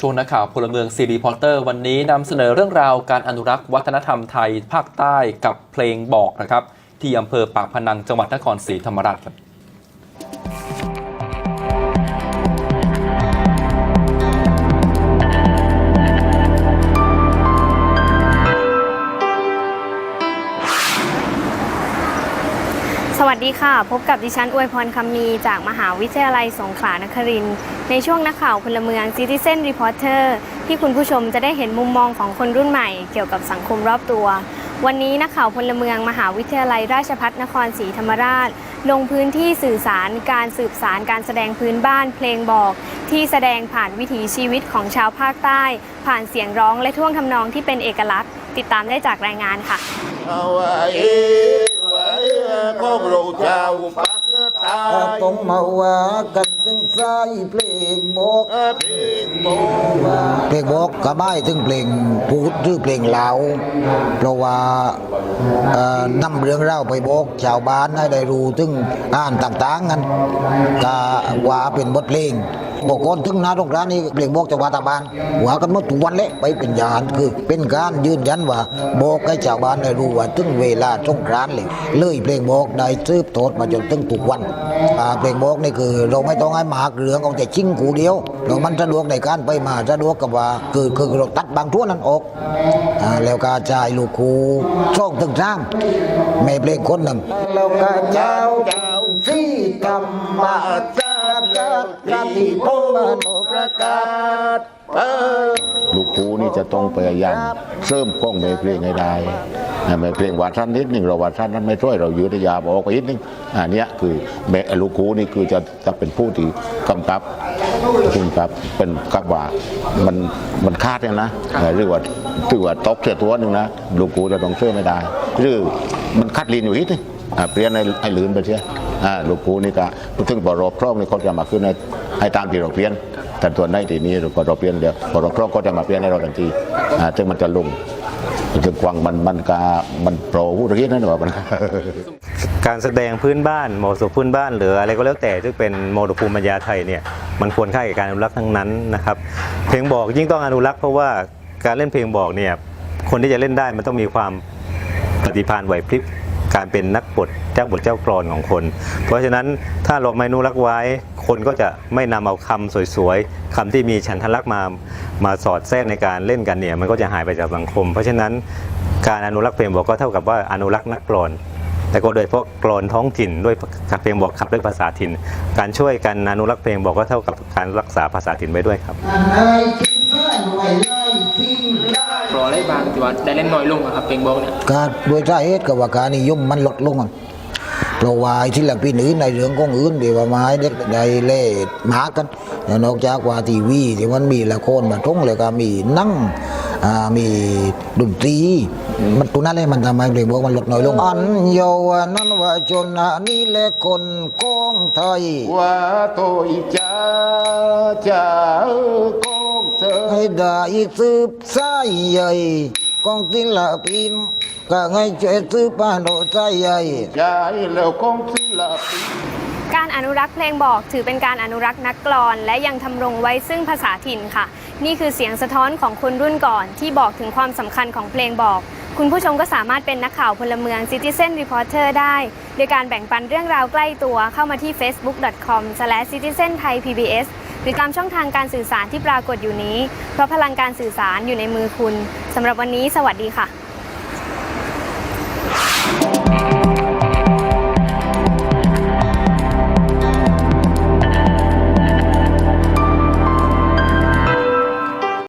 ช่วงนักข่าวพลเมืองซีรีพอร์เตอร์วันนี้นำเสนอเรื่องราวการอนุรักษ์วัฒนธรรมไทยภาคใต้กับเพลงบอกนะครับ ที่อำเภอปากพนังจังหวัดนครศรีธรรมราชครับ วัสดีค่ะ พบกับดิฉันอวยพรคำมีจากมหาวิทยาลัยสงขลานครินทร์ในช่วงนักข่าวพลเมือง Citizen Reporter ที่คุณผู้ชมจะได้เห็นมุมมองของคนรุ่นใหม่เกี่ยวกับสังคมรอบตัว วันนี้นักข่าวพลเมืองมหาวิทยาลัยราชภัฏนครศรีธรรมราช ลงพื้นที่สื่อสารการสืบสารการแสดงพื้นบ้านเพลงบอก ที่แสดงผ่านวิถีชีวิตของชาวภาคใต้ ผ่านเสียงร้องและท่วงทำนองที่เป็นเอกลักษณ์ ติดตามได้จากรายงานค่ะเอาไว้ไว้ ของเราชาวภาคใต้ต้องมาว่ากันถึงสายเพลงบอกเพลงโบเพลงบอกกระบายถึงเพลงพูดหรือเพลงลาวเพราะว่านำเรื่องเล่าไปบอกชาวบ้านให้ได้รู้ถึงอ่านต่างๆกันก็ว่าเป็นบทเพลง บอกก่อนถึงนาตรงร้านนี้เพลงบอกจากวาตาบานว่ากันมดทุกวันเลยไปเป็นยานคือ เป็นการยืนยันว่าบอกให้ชาวบ้านได้รู้ว่าถึงเวลาสงกรานต์เลยเลยเพลงบอกได้ซืบโทษมาจนถึงทุกวันเพลงบอกนี่คือ เราไม่ต้องให้หมากเหลืองเอาแต่ชิ้งกูเดียวเรามันสะดวกในการไปมาสะดวกกับว่าคือคือเราตัดบางทั่วนั้นออกแล้วก็จ่ายลูกคูช่องถึงสามแม่เพลงคนหนึ่งแล้วก็เจ้าเจ้าที่ธรรมะ กันที่ผมมโนประกาศเออลูกคูนี่จะต้องพยายามเสริมกล้องในเพลงให้ได้นะในเพลงวาดสั้นนิดหนึ่งเราวาดสั้นนั้นไม่ช่วยเรายืดยาวอกไปนิดนึงอันนี้คือแม่ลูกคูนี่คือจะจะเป็นผู้ที่กำกับกำกับเป็นกับว่ามันมันคาดเนี่ยนะหรือว่าถือว่าตกเสียตัวหนึ่งนะลูกคูจะต้องช่วยไม่ได้หรือมันคัดลีนอยู่นิดนึงเปลี่ยนให้ให้ลื่นไปเสีย อ่าลูกครูนี่ก็ถึงบรอบครอบนี่เขาจะมาขึ้นให้ให้ตามที่เราเปลี่ยนแต่ตัวในทีนี้เราก็เราเปลี่ยนเดียวพอเราครอบก็จะมาเปลี่ยนให้เราทันทีซึ่งมันจะลงถึงกวางมันมันกา มันโปรผู้เรียนนั่นหรอมันการแสดงพื้นบ้านโมรดกพื้นบ้านหรืออะไรก็แล้วแต่ที่เป็นโมดภูมิปัญญาไทยเนี่ยมันควรค่าแก่การอนุรักษ์ทั้งนั้นนะครับเพลงบอกยิ่งต้องอนุรักษ์เพราะว่าการเล่นเพลงบอกเนี่ยคนที่จะเล่นได้มันต้องมีความปฏิภาณไหวพริบ การเป็นนักบทเจ้าบทเจ้ากรอนของคน เพราะฉะนั้นถ้าเราไม่อนุรักษ์ไว้ คนก็จะไม่นำเอาคำสวยๆคำที่มีฉันทลักษณ์มามาสอดแทรกในการเล่นกันเนี่ยมันก็จะหายไปจากสังคม เพราะฉะนั้นการอนุรักษ์เพลงบอกก็เท่ากับว่าอนุรักษ์นักกรอนแต่ก็โดยเฉพาะกรอนท้องถิ่นด้วยเพลงบอกขับด้วยภาษาถิ่น การช่วยกันอนุรักษ์เพลงบอกก็เท่ากับการรักษาภาษาถิ่นไว้ด้วยครับ รอได้บางแต่ว่าได้เล่นน้อยลงอะครับเพลงบอกเนี่ยก็โดยสาเหตุกับว่าการนิยมมันลดลงอะเพราะว่าไอ้ที่ละปีอื่นในเรื่องของอื่นที่ว่าไม้เด็กได้เล่หมากันแล้วนอกจากว่าทีวีที่มันมีละครมาทุ่งแล้วก็มีหนั่งอ่ามีดนตรีมันตัวนั้นเลยมันทำให้เพลงบอกมันลดน้อยลง อันโยวานั้นว่าชนนี่แหละคนของไทยว่าโตอีจ้าจ้า ได้สืบสายใหญ่กองศิลปินก็ให้ช่วยสืบปานโดสายใหญ่ใจแล้วกองศิลปินการอนุรักษ์เพลงบอกถือเป็นการอนุรักษ์นักกลอน และยังทำรงไว้ซึ่งภาษาถิ่นค่ะ นี่คือเสียงสะท้อนของคนรุ่นก่อน ที่บอกถึงความสำคัญของเพลงบอก คุณผู้ชมก็สามารถเป็นนักข่าวพลเมือง Citizen Reporter ได้ โดยการแบ่งปันเรื่องราวใกล้ตัวเข้ามาที่ facebook.com/citizenthaipbs หรือตามช่องทางการสื่อสารที่ปรากฏอยู่นี้ เพราะพลังการสื่อสารอยู่ในมือคุณสำหรับวันนี้ สวัสดีค่ะ